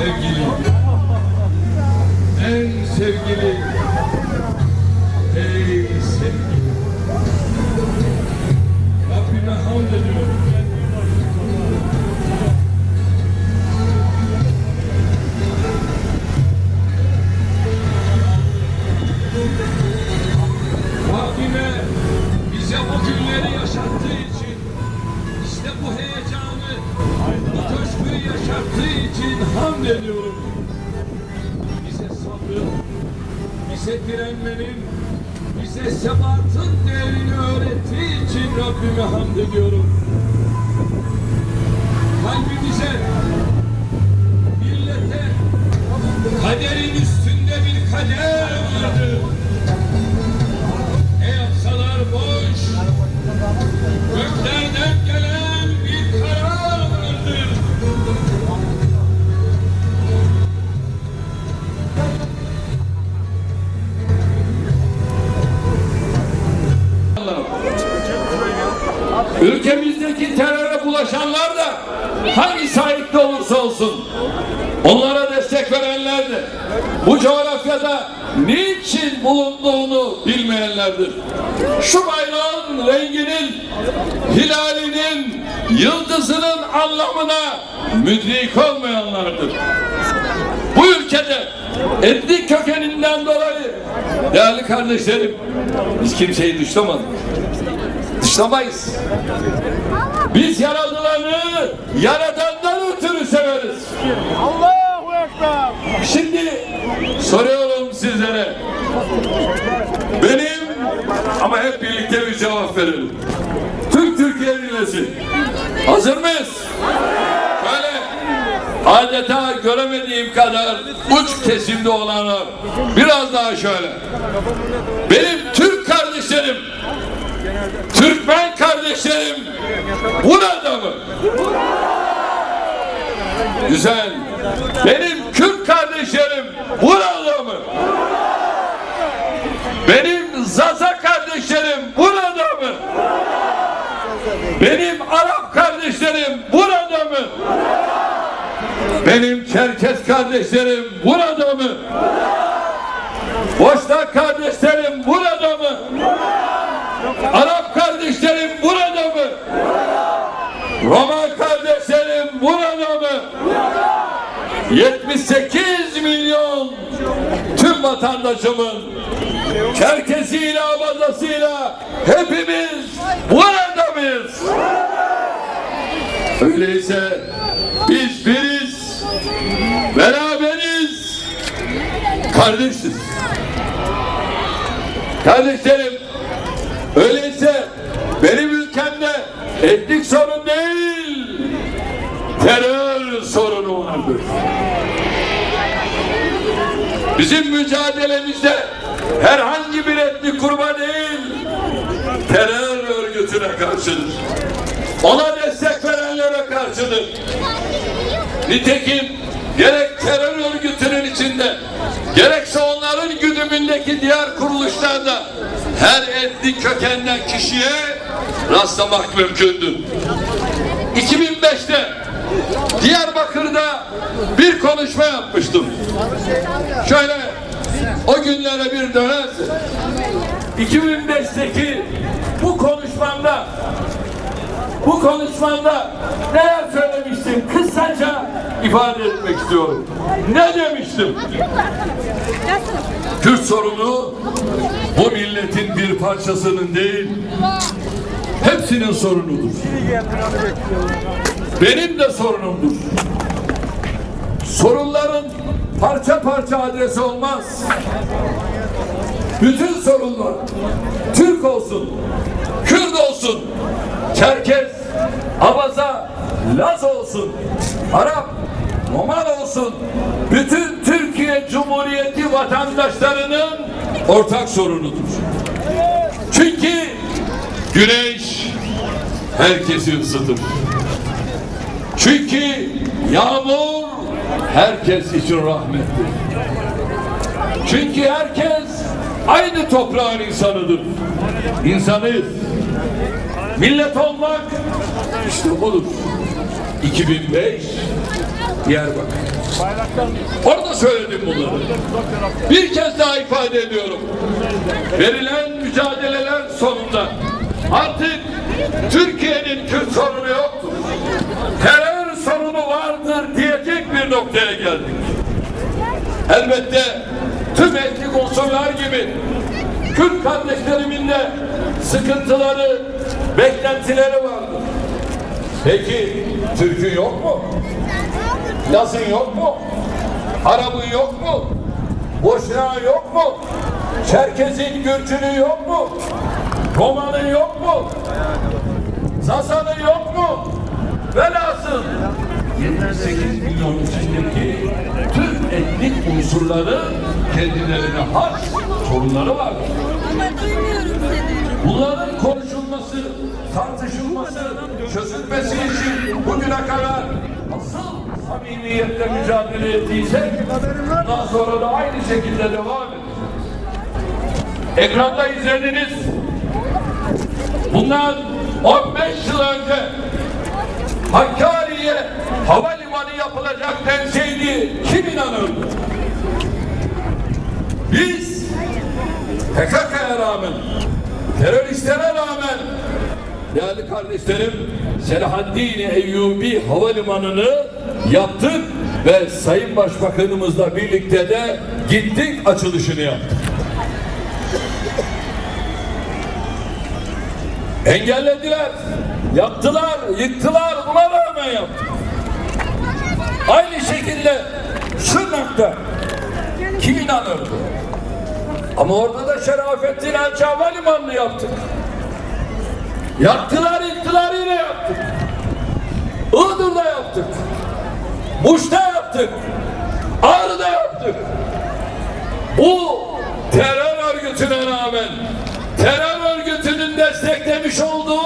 Sevgili, Rabbime hamd ediyorum. Kalbimize, millete, kaderin üstünde bir kader vardır. Bulaşanlar da hangi sahipte olursa olsun onlara destek verenler de bu coğrafyada niçin bulunduğunu bilmeyenlerdir. Şu bayrağın renginin, hilalinin, yıldızının anlamına müdrik olmayanlardır. Bu ülkede etnik kökeninden dolayı değerli kardeşlerim biz kimseyi dışlamadık. Dışlamayız. Biz yaradılanı yaradandan ötürü severiz. Allahu Ekber. Şimdi soruyorum sizlere. Benim ama hep birlikte bir cevap verelim. Tüm Türkiye dinlesin. Hazır mıyız? Böyle adeta göremediğim kadar uç kesimde olanlar. Biraz daha şöyle. Benim Türk kardeşlerim, Türkmen kardeşlerim burada mı? Güzel. Benim Kürt kardeşlerim burada mı? Benim Zaza kardeşlerim burada mı? Benim Arap kardeşlerim burada mı? Benim Çerkes kardeşlerim burada mı? Boşnak kardeşlerim burada mı? Arap kardeşlerim burada mı? Roma kardeşlerim burada mı? 78 milyon tüm vatandaşımın Çerkesiyle, Abazasıyla hepimiz burada mıyız? Öyleyse biz biriz, beraberiz, kardeşiz. Kardeşlerim, etnik sorun değil, terör sorunu vardır. Bizim mücadelemizde herhangi bir etnik kurma değil, terör örgütüne karşıdır. Ona destek verenlere karşıdır. Nitekim gerek terör örgütünün içinde, gerekse onların güdümündeki diğer kuruluşlarda her etnik kökenden kişiye rastlamak mümkündür. 2005'te Diyarbakır'da bir konuşma yapmıştım. Şöyle o günlere bir dönersin. 2005'teki bu konuşmamda bu konuşmamda neler söylemiştim kısaca ifade etmek istiyorum. Ne demiştim? Kürt sorunu bu milletin bir parçasının değil, hepsinin sorunudur. Benim de sorunumdur. Sorunların parça parça adresi olmaz. Bütün sorunlar Türk olsun, Kürt olsun, Çerkez, Abaza, Laz olsun, Arap, Roman olsun, bütün Türkiye Cumhuriyeti vatandaşlarının ortak sorunudur. Çünkü güneş herkesi ısıtır. Çünkü yağmur herkes için rahmettir. Çünkü herkes aynı toprağın insanıdır. İnsanıyız. Millet olmak işte budur. 2005 Diyarbakır. Orada söyledim bunları. Bir kez daha ifade ediyorum. Verilen mücadeleler sonunda artık Türkiye'nin Kürt sorunu yoktur. Terör sorunu vardır diyecek bir noktaya geldik. Elbette tüm etnik unsurlar gibi Kürt kardeşlerimin de sıkıntıları, beklentileri vardır. Peki Türk'ü yok mu? Laz'ın yok mu? Arap'ın yok mu? Boşnak'ın yok mu? Çerkez'in, Gürcü'nün yok mu? Roma'nın yok mu? Zaza'nın yok mu? Velhasıl 78 milyon içindeki tüm etnik unsurları kendilerine has sorunları var. Ama duymuyorum seni. Bunların konuşulması, tartışılması, çözülmesi için bugüne kadar nasıl samimiyetle mücadele ettiysek bundan sonra da aynı şekilde devam edeceğiz. Ekranda izlediniz. Bundan 15 yıl önce Hakkari'ye havalimanı yapılacak denseydi kim inanırdı? Biz PKK'ya rağmen, teröristlere rağmen değerli kardeşlerim Selahaddin Eyyubi Havalimanı'nı yaptık ve Sayın Başbakanımızla birlikte de gittik açılışını yaptık. Engellediler, yaptılar, yıktılar, buna rağmen yaptık. Aynı şekilde Şırnak'ta kim inanırdı? Ama orada da Şerafettin Elçi Havalimanı'nı yaptık. Yaktılar, yıktılar yine yaptık. Iğdır'da yaptık. Muş'ta yaptık. Ağrı'da yaptık. Bu terör örgütüne rağmen terör desteklemiş olduğu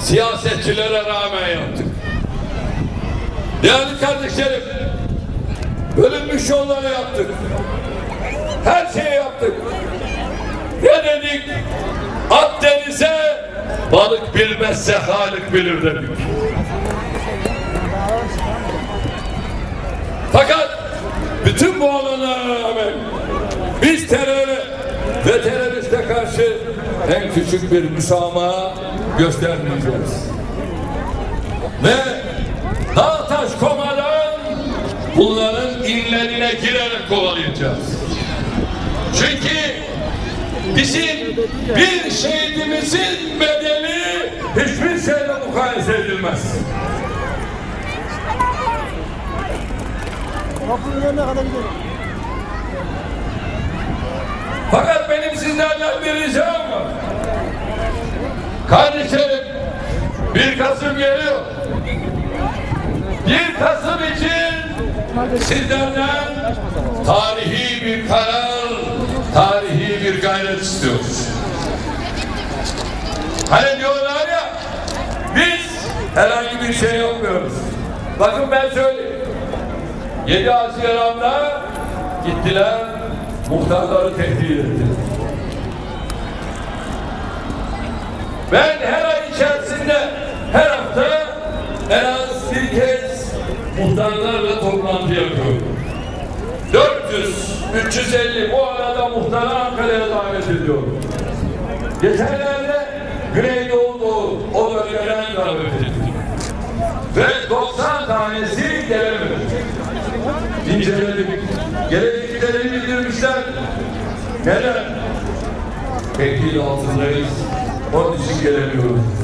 siyasetçilere rağmen yaptık. Değerli kardeşlerim, bölünmüş yolları yaptık. Her şeyi yaptık. Ne dedik? Akdeniz'e balık bilmezse Halik bilir dedik. Fakat bütün bu olanlara rağmen biz teröre ve teröriste karşı en küçük bir müsamaha göstermeyeceğiz. Ve dağ taş komadan bunların inlerine girerek kovalayacağız. Çünkü bizim bir şehidimizin bedeli hiçbir şeyle mukayese edilmez. Kapının önüne kadar gidelim. Fakat benim sizlerden bir ricam var. Kardeşlerim, bir Kasım geliyor. Bir Kasım için sizlerden tarihi bir karar, tarihi bir gayret istiyoruz. Hani diyorlar ya, biz herhangi bir şey yapmıyoruz. Bakın ben söyleyeyim. 7 Haziran'da gittiler, muhtarları tehdit ettiler. Ben her ay içerisinde her hafta en az bir kez muhtarlarla toplantı yapıyorum. 400, 350 bu arada muhtarı Ankara'ya davet ediyorum. Geçenlerde Güneydoğu Bildirmişler. Neden? Tehdit altındayız. Onun için gelemiyoruz.